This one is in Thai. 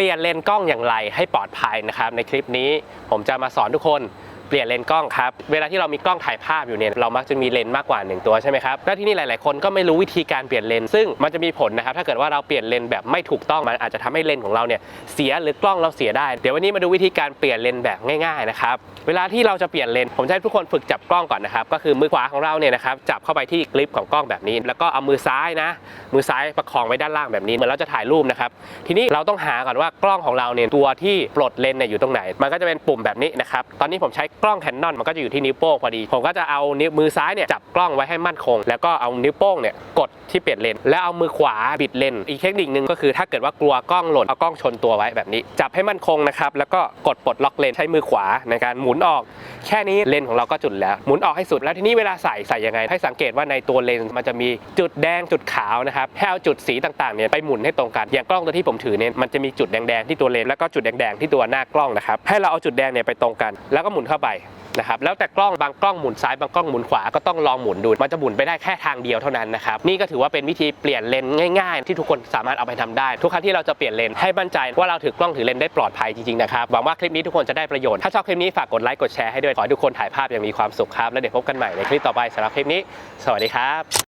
ปลี่ยนเลนกล้องอย่างไรให้ปลอดภัยนะครับในคลิปนี้ผมจะมาสอนทุกคนเปลี่ยนเลนกล้องครับเวลาที่เรามีกล้องถ่ายภาพอยู่เนี่ยเรามักจะมีเลนมากกว่า 1 ตัวใช่ไหมครับแล้วที่นี่หลาย ๆ คนก็ไม่รู้วิธีการเปลี่ยนเลนซึ่งมันจะมีผลนะครับถ้าเกิดว่าเราเปลี่ยนเลนแบบไม่ถูกต้องมันอาจจะทำให้เลนของเราเนี่ยเสียหรือกล้องเราเสียได้ เดี๋ยววันนี้มาดูวิธีการเปลี่ยนเลนแบบง่าย ๆ นะครับเวลาที่เราจะเปลี่ยนเลนผมจะให้ทุกคนฝึกจับกล้องก่อนนะครับ ก็คือมือขวาของเราเนี่ยนะครับจับเข้าไปที่กริปของกล้องแบบนี้ แล้วก็เอามือซ้ายนะ มือซ้ายประคองไว้ด้านล่างแบบนี้เหมือนเราจะถ่ายรูปนะครับ ทีนี้เราต้องหาก่อนว่ากล้องของเราเนี่ยตัวที่ปลดเลนเนี่ยอยู่ตรงไหน มันก็จะเป็นปุ่มแบบนี้นะครับ ตอนนี้ผมใช้กล้องแคนนอนมันก็จะอยู่ที่นิ้วโป้งพอดี ผมก็จะเอานิ้วมือซ้ายเนี่ยจับกล้องไว้ให้มั่นคง แล้วก็เอานิ้วโป้งเนี่ยกดที่เปลี่ยนเลน แล้วเอามือขวาบิดเลน อีกเทคนิคนึงก็คือถ้าเกิดว่ากลัวกล้องหล่นเอากล้องชนตัวไว้แบบนี้ จับให้มั่นคงนะครับแล้วก็กดปลดล็อกเลนใช้มือขวาในการหมุุนออก แค่นี้เลนของเราก็จุดแล้ว หมุนออกให้สุดแล้วทีนี้เวลาใส่ใส่ยังไง ให้สังเกตว่าในตัวเลนมันจะมีจุดแดงจุดขาวนะครับให้เอาจุดสีต่างๆเนี่ยไปหมุนให้ตรงกัน อย่างกล้องตัวที่ผมถือเนี่ยมันจะมีจุดแดงๆที่ตัวเลนแล้วก็จุดแดงๆที่ตัวหน้ากล้องนะครับให้เราเอาจุดแดงเนี่ยไปตรงกัน แล้วก็หมุนเข้าไป นะครับแล้วแต่กล้องบางกล้องหมุนซ้ายบางกล้องหมุนขวาก็ต้องลองหมุนดูมันจะหมุนไปได้แค่ทางเดียวเท่านั้นนะครับนี่ก็ถือว่าเป็นวิธีเปลี่ยนเลนง่าย ๆ ที่ทุกคนสามารถเอาไปทำได้ ทุกครั้งที่เราจะเปลี่ยนเลนให้มั่นใจว่าเราถือกล้องถือเลนได้ปลอดภัยจริงๆนะครับหวังว่าคลิปนี้ทุกคนจะได้ประโยชน์ถ้าชอบคลิปนี้ฝากกดไลค์กดแชร์ให้ด้วยขอให้ทุกคนถ่ายภาพอย่างมีความสุขครับแล้วเดี๋ยวพบกันใหม่ในคลิปต่อไปสำหรับคลิปนี้ สวัสดีครับ